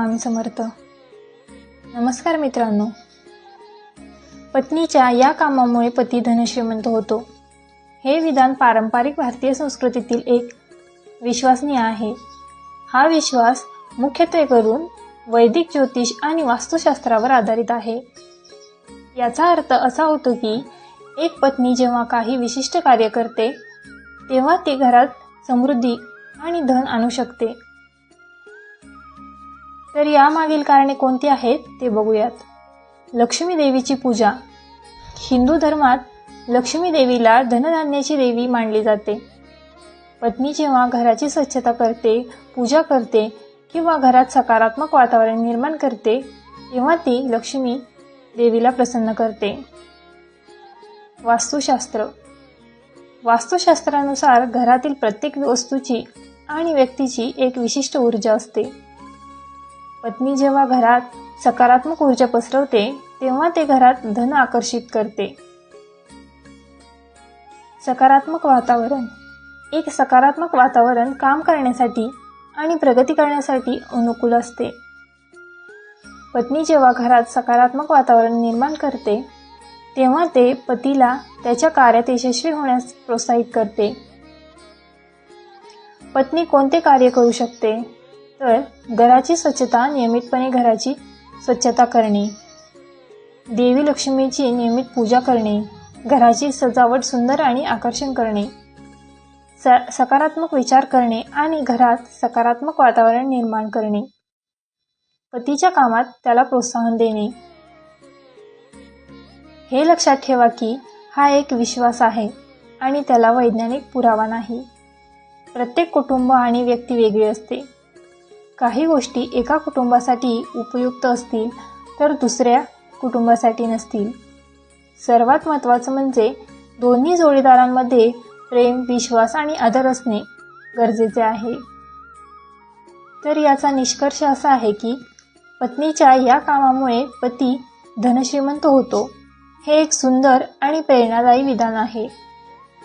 स्वामी समर्थ. नमस्कार मित्रांनो. पत्नीच्या या कामामुळे पती धनश्रीमंत होतो. हे विधान पारंपरिक भारतीय संस्कृतीतील एक विश्वासनीय आहे. हा विश्वास मुख्यत्वे करून वैदिक ज्योतिष आणि वास्तुशास्त्रावर आधारित आहे. याचा अर्थ असा होतो की एक पत्नी जेव्हा काही विशिष्ट कार्य करते तेव्हा ती घरात समृद्धी आणि धन आणू शकते. तर यामागील कारणे कोणती आहेत ते बघूयात. लक्ष्मी देवीची पूजा. हिंदू धर्मात लक्ष्मी देवीला धनधान्याची देवी मानली जाते. पत्नी जेव्हा घराची स्वच्छता करते पूजा करते किंवा घरात सकारात्मक वातावरण निर्माण करते तेव्हा ती लक्ष्मी देवीला प्रसन्न करते. वास्तुशास्त्र. वास्तुशास्त्रानुसार घरातील प्रत्येक वस्तूची आणि व्यक्तीची एक विशिष्ट ऊर्जा असते. पत्नी जेव्हा घरात सकारात्मक ऊर्जा पसरवते तेव्हा ते घरात धन आकर्षित करते. सकारात्मक वातावरण. एक सकारात्मक वातावरण काम करण्यासाठी आणि प्रगती करण्यासाठी अनुकूल असते. पत्नी जेव्हा घरात सकारात्मक वातावरण निर्माण करते तेव्हा ते पतीला त्याच्या कार्यात यशस्वी होण्यास प्रोत्साहित करते. पत्नी कोणते कार्य करू शकते? तर घराची स्वच्छता नियमितपणे घराची स्वच्छता करणे. देवी लक्ष्मीची नियमित पूजा करणे. घराची सजावट सुंदर आणि आकर्षण करणे. स सकारात्मक विचार करणे आणि घरात सकारात्मक वातावरण निर्माण करणे. पतीच्या कामात त्याला प्रोत्साहन देणे. हे लक्षात ठेवा की हा एक विश्वास आहे आणि त्याला वैज्ञानिक पुरावा नाही. प्रत्येक कुटुंब आणि व्यक्ती वेगळी असते. काही गोष्टी एका कुटुंबासाठी उपयुक्त असतील तर दुसऱ्या कुटुंबासाठी नसतील. सर्वात महत्त्वाचं म्हणजे दोन्ही जोडीदारांमध्ये प्रेम विश्वास आणि आदर असणे गरजेचे आहे. तर याचा निष्कर्ष असा आहे की पत्नीच्या या कामामुळे पती धनश्रीमंत होतो. हे एक सुंदर आणि प्रेरणादायी विधान आहे.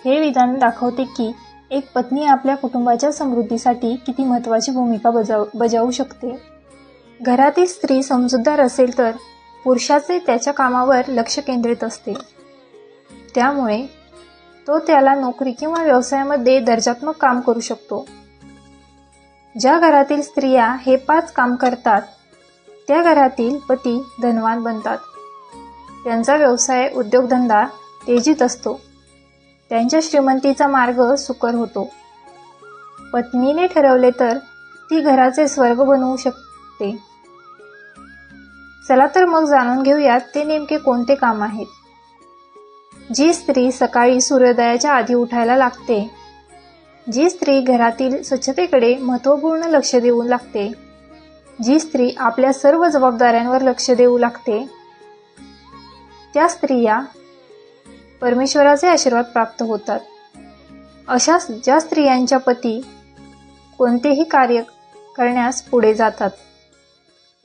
हे विधान दाखवते की एक पत्नी आपल्या कुटुंबाच्या समृद्धीसाठी किती महत्त्वाची भूमिका बजाव बजावू शकते? घरातील स्त्री समजूतदार असेल तर पुरुषाचे त्याच्या कामावर लक्ष केंद्रित असते. त्यामुळे तो त्याला नोकरी किंवा व्यवसायामध्ये दर्जात्मक काम करू शकतो. ज्या घरातील स्त्रिया हे पाच काम करतात त्या घरातील पती धनवान बनतात. त्यांचा व्यवसाय उद्योगधंदा तेजीत असतो. त्यांच्या श्रीमंतीचा मार्ग सुकर होतो. पत्नीने ठरवले तर ती घराचे स्वर्ग बनवू शकते. चला तर मग जाणून घेऊयात ते नेमके कोणते काम आहेत. जी स्त्री सकाळी सूर्योदयाच्या आधी उठायला लागते. जी स्त्री घरातील स्वच्छतेकडे महत्त्वपूर्ण लक्ष देऊ लागते. जी स्त्री आपल्या सर्व जबाबदाऱ्यांवर लक्ष देऊ लागते. त्या स्त्रिया परमेश्वराचे आशीर्वाद प्राप्त होतात. अशा ज्या स्त्रियांच्या पती कोणतेही कार्य करण्यास पुढे जातात.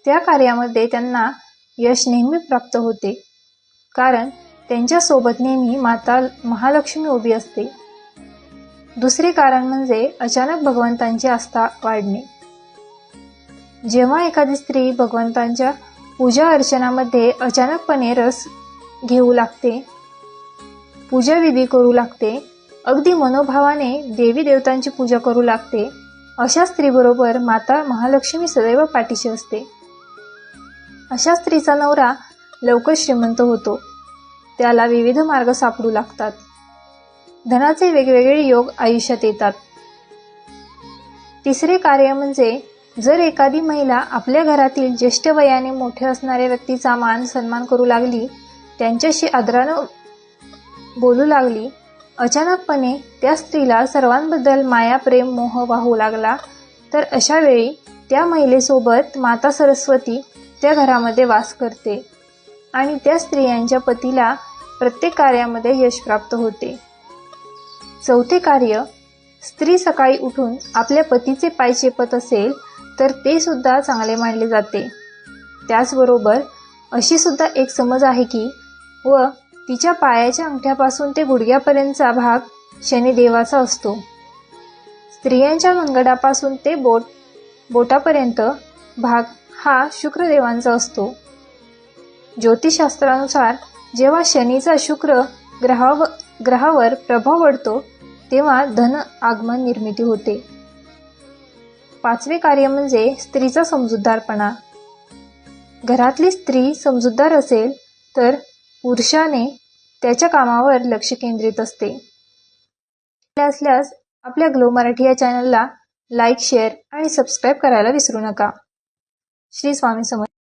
त्या कार्यामध्ये त्यांना यश नेहमी प्राप्त होते. कारण त्यांच्यासोबत नेहमी माता महालक्ष्मी उभी असते. दुसरे कारण म्हणजे अचानक भगवंतांची आस्था वाढणे. जेव्हा एखादी स्त्री भगवंतांच्या पूजा अर्चनामध्ये अचानकपणे रस घेऊ लागते पूजाविधी करू लागते. अगदी मनोभावाने देवी देवतांची पूजा करू लागते. अशा स्त्रीबरोबर माता महालक्ष्मी सदैव पाठीशी असते. अशा स्त्रीचा नवरा लवकर श्रीमंत होतो. त्याला विविध मार्ग सापडू लागतात. धनाचे वेगवेगळे योग आयुष्यात येतात. तिसरे कार्य म्हणजे जर एखादी महिला आपल्या घरातील ज्येष्ठ वयाने मोठे असणाऱ्या व्यक्तीचा मान सन्मान करू लागली त्यांच्याशी आदरानं बोलू लागली. अचानकपणे त्या स्त्रीला सर्वांबद्दल माया प्रेम मोह वाहू लागला. तर अशा वेळी त्या महिलेसोबत माता सरस्वती त्या घरामध्ये वास करते आणि त्या स्त्रियांच्या पतीला प्रत्येक कार्यामध्ये यश प्राप्त होते. चौथे कार्य स्त्री सकाळी उठून आपल्या पतीचे पाय चेपत असेल तर ते सुद्धा चांगले मानले जाते. त्याचबरोबर अशी सुद्धा एक समज आहे की व तिच्या पायाच्या अंगठ्यापासून ते गुडघ्यापर्यंतचा भाग शनिदेवाचा असतो. स्त्रियांच्या मनगडापासून ते बोट बोटापर्यंत भाग हा शुक्रदेवांचा असतो. ज्योतिषशास्त्रानुसार जेव्हा शनीचा शुक्र ग्रहाव ग्रहावर प्रभाव पडतो तेव्हा धन आगमन निर्मिती होते. पाचवे कार्य म्हणजे स्त्रीचा समजूतदारपणा. घरातली स्त्री समजूतदार असेल तर पुरुषाने त्याच्या कामावर लक्ष केंद्रित असते. असल्यास आपल्या ग्लो मराठी या चॅनलला लाईक शेअर आणि सबस्क्राईब करायला विसरू नका. श्री स्वामी समर्थ.